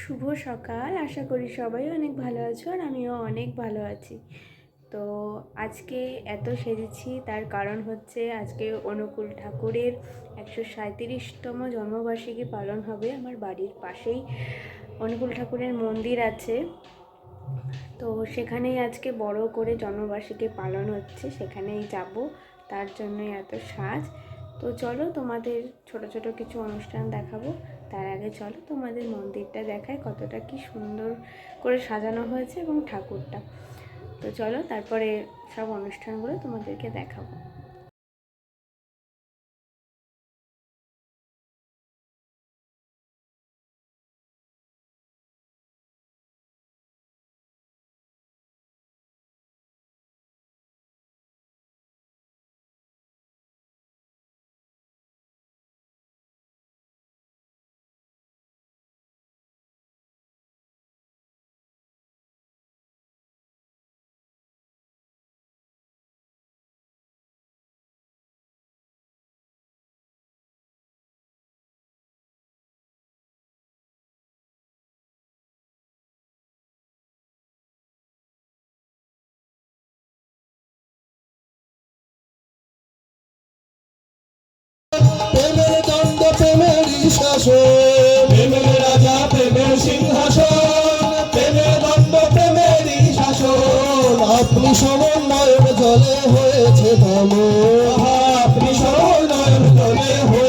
শুভ সকাল। আশা করি সবাই অনেক ভালো আছো আর আমিও অনেক ভালো আছি। তো আজকে এত সেজেছি, তার কারণ হচ্ছে আজকে অনুকূল ঠাকুরের একশো সাঁত্রিশতম জন্মবার্ষিকী পালন হবে আমার বাড়ির পাশেই। অনুকূল ঠাকুরের মন্দির আছে। তো সেখানেই আজকে বড় করে জন্মবার্ষিকী পালন হচ্ছে, সেখানেই যাব, তার জন্যই এত সাজ। তো চলো তোমাদের ছোট ছোট কিছু অনুষ্ঠান দেখাবো। তার আগে চলো তোমাদের মন্দিরটা দেখায় কতটা কি সুন্দর করে সাজানো হয়েছে এবং ঠাকুরটা। তো চলো তারপরে সব অনুষ্ঠানগুলো তোমাদেরকে দেখাবো। প্রেমের রাজা, প্রেমের সিংহাসন, প্রেমের দণ্ড, প্রেমের শাসন। আপনি সমন্বয়ের জলে হয়েছে ধম আপনি সমন নয়ন জলে হয়েছে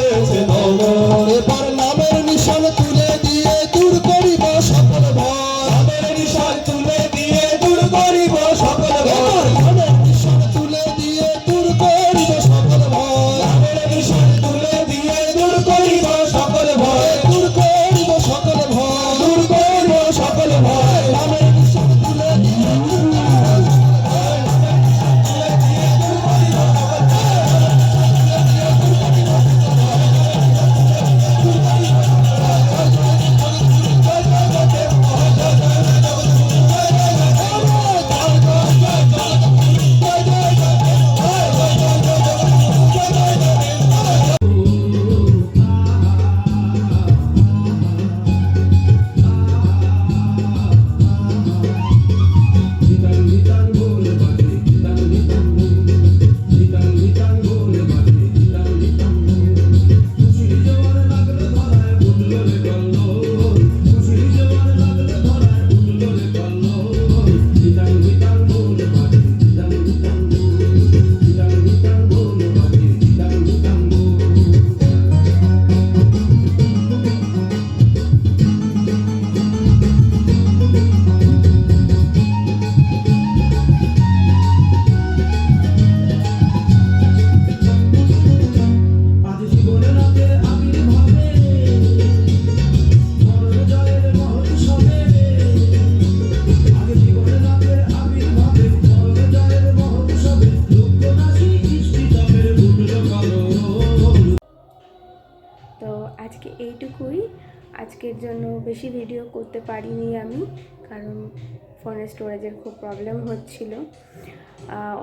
আজকে এইটুকুই। আজকের জন্য বেশি ভিডিও করতে পারিনি আমি, কারণ ফোনের স্টোরেজের খুব প্রবলেম হচ্ছিল।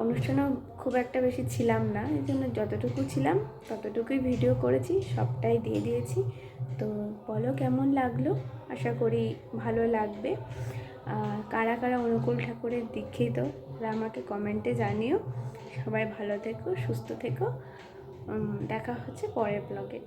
অনুষ্ঠানেও খুব একটা বেশি ছিলাম না, এই জন্য যতটুকু ছিলাম ততটুকুই ভিডিও করেছি, সবটাই দিয়ে দিয়েছি। তো বলো কেমন লাগল? আশা করি ভালো লাগবে। কারা কারা অনুকূল ঠাকুরের দীক্ষিত, ওরা আমাকে কমেন্টে জানিও। সবাই ভালো থেকো, সুস্থ থেকো। দেখা হচ্ছে পরের ব্লগে